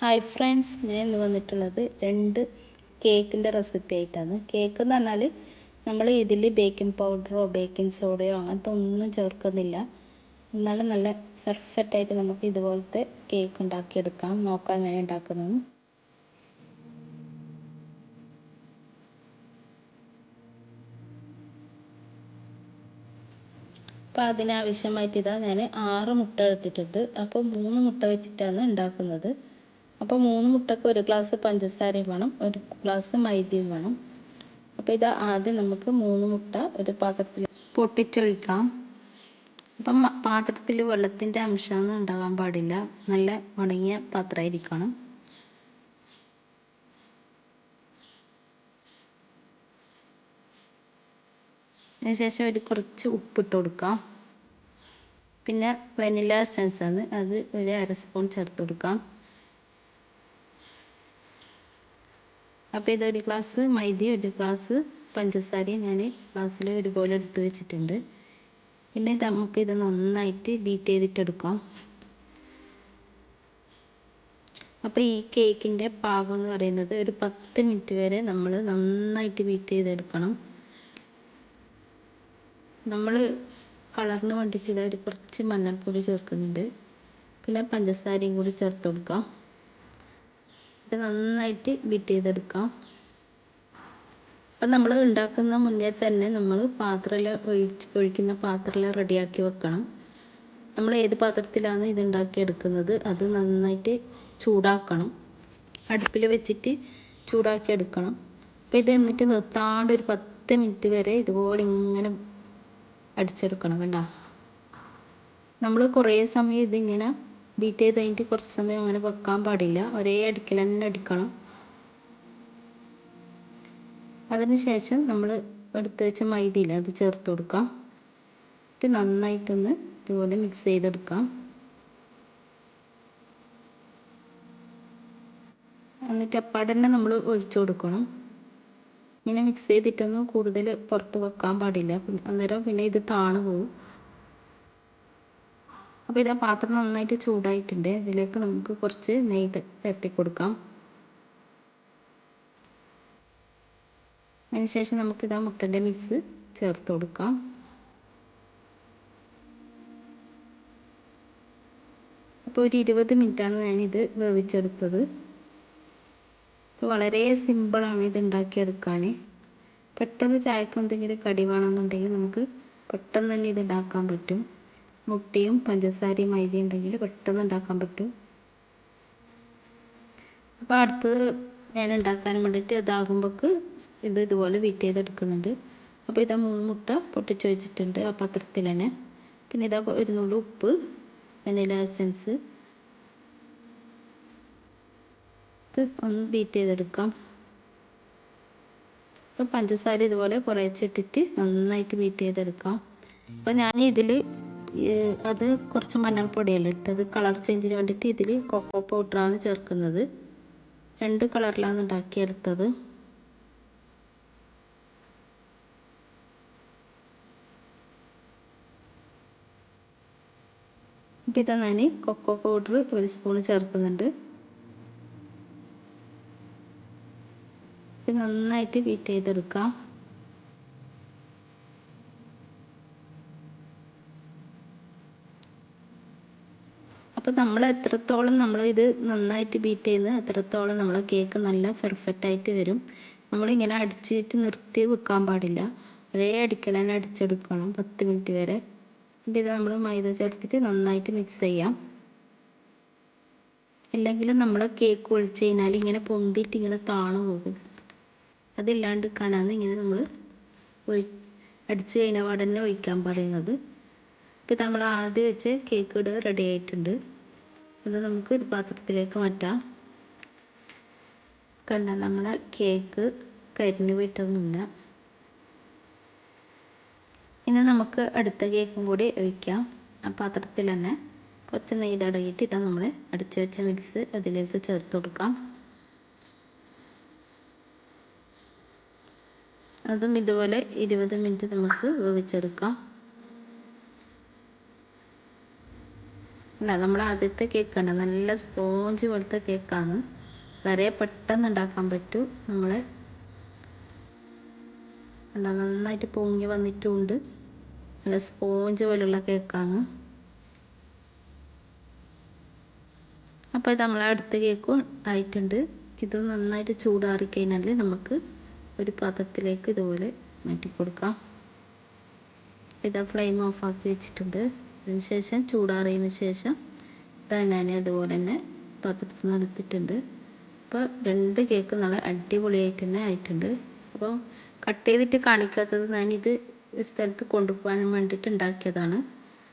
Hi friends ഞാൻ ഇന്ന് വന്നിട്ടുള്ളത് രണ്ട് കേക്കിന്റെ റെസിപ്പി ആയിട്ടാണ്. കേക്ക് എന്ന് പറഞ്ഞാൽ നമ്മൾ ഇതിൽ ബേക്കിംഗ് പൗഡറോ ബേക്കിംഗ് സോഡയോ അങ്ങനത്തെ ഒന്നും ചേർക്കുന്നില്ല. എന്നാലും നല്ല പെർഫെക്റ്റ് ആയിട്ട് നമുക്ക് ഇതുപോലത്തെ കേക്ക് ഉണ്ടാക്കിയെടുക്കാം. നോക്കാം എങ്ങനെ ഉണ്ടാക്കുന്നത്. അപ്പോൾ അതിനാവശ്യമായിട്ട് ഇതാ ഞാൻ ആറ് മുട്ട എടുത്തിട്ടുണ്ട്. അപ്പോൾ മൂന്ന് മുട്ട വെച്ചിട്ടാണ് ഉണ്ടാക്കുന്നത്. അപ്പോൾ മൂന്ന് മുട്ടക്ക് ഒരു ഗ്ലാസ് പഞ്ചസാരയും വേണം ഒരു ഗ്ലാസ് മൈദയും വേണം. അപ്പോൾ ഇത് ആദ്യം നമുക്ക് മൂന്ന് മുട്ട ഒരു പാത്രത്തിൽ പൊട്ടിച്ചൊഴിക്കാം. അപ്പം പാത്രത്തിൽ വെള്ളത്തിന്റെ അംശമൊന്നും ഉണ്ടാകാൻ പാടില്ല. നല്ല ഉണങ്ങിയ പാത്രമായിരിക്കണം. അതിനുശേഷം ഒരു കുറച്ച് ഉപ്പിട്ട് കൊടുക്കാം. പിന്നെ വെനില എസൻസ് ആണ്. അത് ഒരു അര സ്പൂൺ ചേർത്ത് കൊടുക്കാം. അപ്പോൾ ഇതൊരു ഗ്ലാസ് മൈദ ഒരു ഗ്ലാസ് പഞ്ചസാരയും ഞാൻ ഗ്ലാസ്സിൽ ഒരുപോലെ എടുത്ത് വെച്ചിട്ടുണ്ട്. പിന്നെ നമുക്ക് ഇത് നന്നായിട്ട് ബീറ്റ് ചെയ്തിട്ടെടുക്കാം. അപ്പോൾ ഈ കേക്കിന്റെ പാകം എന്ന് പറയുന്നത് ഒരു പത്ത് മിനിറ്റ് വരെ നമ്മൾ നന്നായിട്ട് ബീറ്റ് ചെയ്തെടുക്കണം. നമ്മൾ കളറിന് വേണ്ടിയിട്ട് ഒരു കുറച്ച് മഞ്ഞൾപ്പൊടി ചേർക്കുന്നുണ്ട്. പിന്നെ പഞ്ചസാരയും കൂടി ചേർത്ത് കൊടുക്കാം. ഇത് നന്നായിട്ട് ബീറ്റ് ചെയ്തെടുക്കാം. അപ്പം നമ്മൾ ഉണ്ടാക്കുന്ന മുന്നേ തന്നെ നമ്മൾ പാത്രമെല്ലാം ഒഴിച്ച് ഒഴിക്കുന്ന പാത്രമെല്ലാം റെഡിയാക്കി വെക്കണം. നമ്മൾ ഏത് പാത്രത്തിലാണ് ഇത് ഉണ്ടാക്കിയെടുക്കുന്നത് അത് നന്നായിട്ട് ചൂടാക്കണം. അടുപ്പിൽ വെച്ചിട്ട് ചൂടാക്കി എടുക്കണം. അപ്പോൾ ഇത് എന്നിട്ട് നിർത്താണ്ട് ഒരു പത്ത് മിനിറ്റ് വരെ ഇതുപോലെ ഇങ്ങനെ അടിച്ചെടുക്കണം കണ്ടോ. നമ്മൾ കുറേ സമയം ഇതിങ്ങനെ ബീറ്റ് ചെയ്ത് കഴിഞ്ഞിട്ട് കുറച്ച് സമയം അങ്ങനെ വെക്കാൻ പാടില്ല. ഒരേ അടിക്കൽ തന്നെ അടിക്കണം അതിന് ശേഷം നമ്മൾ എടുത്ത് വെച്ച മൈദയിൽ അത് ചേർത്ത് കൊടുക്കാം. എന്നിട്ട് നന്നായിട്ടൊന്ന് ഇതുപോലെ മിക്സ് ചെയ്തെടുക്കാം. എന്നിട്ട് അപ്പാടെ തന്നെ നമ്മൾ ഒഴിച്ചു കൊടുക്കണം. ഇങ്ങനെ മിക്സ് ചെയ്തിട്ടൊന്നും കൂടുതൽ പുറത്ത് വെക്കാൻ പാടില്ല. അന്നേരം പിന്നെ ഇത് താണു പോകും അപ്പോൾ ഇതാ പാത്രം നന്നായിട്ട് ചൂടായിട്ടുണ്ട്. ഇതിലേക്ക് നമുക്ക് കുറച്ച് നെയ്യ് തട്ടി കൊടുക്കാം. അതിനുശേഷം നമുക്ക് ഇതാ മുട്ടന്റെ മിക്സ് ചേർത്ത് കൊടുക്കാം. അപ്പോൾ ഒരു ഇരുപത് മിനിറ്റാണ് ഞാനിത് വേവിച്ചെടുത്തത്. വളരെ സിമ്പിളാണ് ഇത് ഉണ്ടാക്കിയെടുക്കാൻ. പെട്ടെന്ന് ചായക്ക് എന്തെങ്കിലും കടി വേണമെന്നുണ്ടെങ്കിൽ നമുക്ക് പെട്ടെന്ന് തന്നെ ഇത് ഉണ്ടാക്കാൻ പറ്റും. മുട്ടയും പഞ്ചസാരയും മൈദയും ഉണ്ടെങ്കിൽ പെട്ടെന്ന് ഉണ്ടാക്കാൻ പറ്റും. അപ്പോൾ അടുത്തത് ഞാൻ ഉണ്ടാക്കാൻ വേണ്ടിയിട്ട് ഇതാകുമ്പോൾക്ക് ഇത് ഇതുപോലെ വീട്ട് ചെയ്തെടുക്കുന്നുണ്ട്. അപ്പോൾ ഇതാ മൂന്ന് മുട്ട പൊട്ടിച്ച് വെച്ചിട്ടുണ്ട് ആ പാത്രത്തിൽ തന്നെ. പിന്നെ ഇതാ ഒരു നുള്ളു ഉപ്പ് വനില എസൻസ് ഇത് ഒന്ന് ബീറ്റ് ചെയ്തെടുക്കാം. അപ്പോൾ പഞ്ചസാര ഇതുപോലെ കുറേച്ചിട്ടിട്ട് നന്നായിട്ട് ബീറ്റ് ചെയ്തെടുക്കാം. അപ്പോൾ ഞാൻ ഇതിൽ അത് കുറച്ച് മഞ്ഞൾപ്പൊടിയല്ല ഇട്ടത്. കളർ ചേഞ്ചിന് വേണ്ടിയിട്ട് ഇതിൽ കൊക്കോ പൗഡറാണ് ചേർക്കുന്നത്. രണ്ട് കളറിലാണ് ഉണ്ടാക്കിയെടുത്തത് ഇതാ ഞാൻ കൊക്കോ പൗഡർ ഒരു സ്പൂൺ ചേർക്കുന്നുണ്ട്. ഇത് നന്നായിട്ട് ബീറ്റ് ചെയ്തെടുക്കാം. അപ്പോൾ നമ്മൾ എത്രത്തോളം നമ്മൾ ഇത് നന്നായിട്ട് ബീറ്റ് ചെയ്യുന്നത് അത്രത്തോളം നമ്മൾ കേക്ക് നല്ല പെർഫെക്റ്റ് ആയിട്ട് വരും. നമ്മളിങ്ങനെ അടിച്ചിട്ട് നിർത്തി വെക്കാൻ പാടില്ല. ഒരേ അടിക്കൽ തന്നെ അടിച്ചെടുക്കണം പത്ത് മിനിറ്റ് വരെ. എന്നിട്ട് ഇത് നമ്മൾ മൈദ ചേർത്തിട്ട് നന്നായിട്ട് മിക്സ് ചെയ്യാം. അല്ലെങ്കിൽ നമ്മൾ കേക്ക് ഒഴിച്ച് കഴിഞ്ഞാൽ ഇങ്ങനെ പൊന്തിയിട്ട് ഇങ്ങനെ താണു പോകും. അതില്ലാണ്ടിരിക്കാനാണ് ഇങ്ങനെ നമ്മൾ ഒഴി അടിച്ച് കഴിഞ്ഞ പാടന്നെ ഒഴിക്കാൻ പറയുന്നത്. ഇപ്പം നമ്മൾ ആദ്യം വെച്ച് കേക്ക് ഇവിടെ റെഡി ആയിട്ടുണ്ട്. അത് നമുക്ക് ഒരു പാത്രത്തിലേക്ക് മാറ്റാം. കണ്ട നമ്മളെ കേക്ക് കരിഞ്ഞു പോയിട്ടൊന്നുമില്ല. ഇനി നമുക്ക് അടുത്ത കേക്കും കൂടി ഒഴിക്കാം. ആ പാത്രത്തിൽ തന്നെ കുറച്ച് നെയ്തടകിയിട്ട് ഇതാ നമ്മൾ അടിച്ചു വെച്ച മിക്സ് അതിലേക്ക് ചേർത്ത് കൊടുക്കാം. അതും ഇതുപോലെ ഇരുപത് മിനിറ്റ് നമുക്ക് വേവിച്ചെടുക്കാം. അല്ല നമ്മൾ ആദ്യത്തെ കേക്ക് കേക്കാണ് നല്ല സ്പോഞ്ച് പോലത്തെ കേക്കാണ് വളരെ പെട്ടെന്ന് ഉണ്ടാക്കാൻ പറ്റും. നമ്മൾ നന്നായിട്ട് പൊങ്ങി വന്നിട്ടുണ്ട്. നല്ല സ്പോഞ്ച് പോലുള്ള കേക്കാണ് അപ്പോൾ നമ്മൾ അടുത്ത കേക്കും ആയിട്ടുണ്ട്. ഇത് നന്നായിട്ട് ചൂടാറി നമുക്ക് ഒരു പാത്രത്തിലേക്ക് ഇതുപോലെ മാറ്റി കൊടുക്കാം ഇതാ ഫ്ലെയിം ഓഫ് ആക്കി വെച്ചിട്ടുണ്ട്. അതിന് ശേഷം ചൂടാറിയതിന് ശേഷം തേങ്ങാനെ അതുപോലെ തന്നെ തോട്ടത്തിൽ നിന്ന് എടുത്തിട്ടുണ്ട്. അപ്പോൾ രണ്ട് കേക്ക് നല്ല അടിപൊളിയായിട്ട് തന്നെ ആയിട്ടുണ്ട്. അപ്പോൾ കട്ട് ചെയ്തിട്ട് കാണിക്കാത്തത് ഞാനിത് ഒരു സ്ഥലത്ത് കൊണ്ടുപോകാൻ വേണ്ടിയിട്ട് ഉണ്ടാക്കിയതാണ്.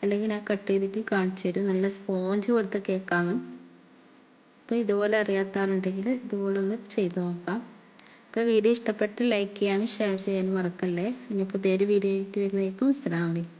അല്ലെങ്കിൽ ഞാൻ കട്ട് ചെയ്തിട്ട് കാണിച്ചു തരും. നല്ല സ്പോഞ്ച് പോലത്തെ കേക്കാണ്. അപ്പോൾ ഇതുപോലെ അറിയാത്ത ആളുണ്ടെങ്കിൽ ഇതുപോലെ ഒന്ന് ചെയ്ത് നോക്കാം. അപ്പോൾ വീഡിയോ ഇഷ്ടപ്പെട്ട് ലൈക്ക് ചെയ്യാനും ഷെയർ ചെയ്യാനും മറക്കല്ലേ. ഇനി പുതിയൊരു വീഡിയോ ആയിട്ട് വരുന്നതായിരിക്കും. അലൈക്കും.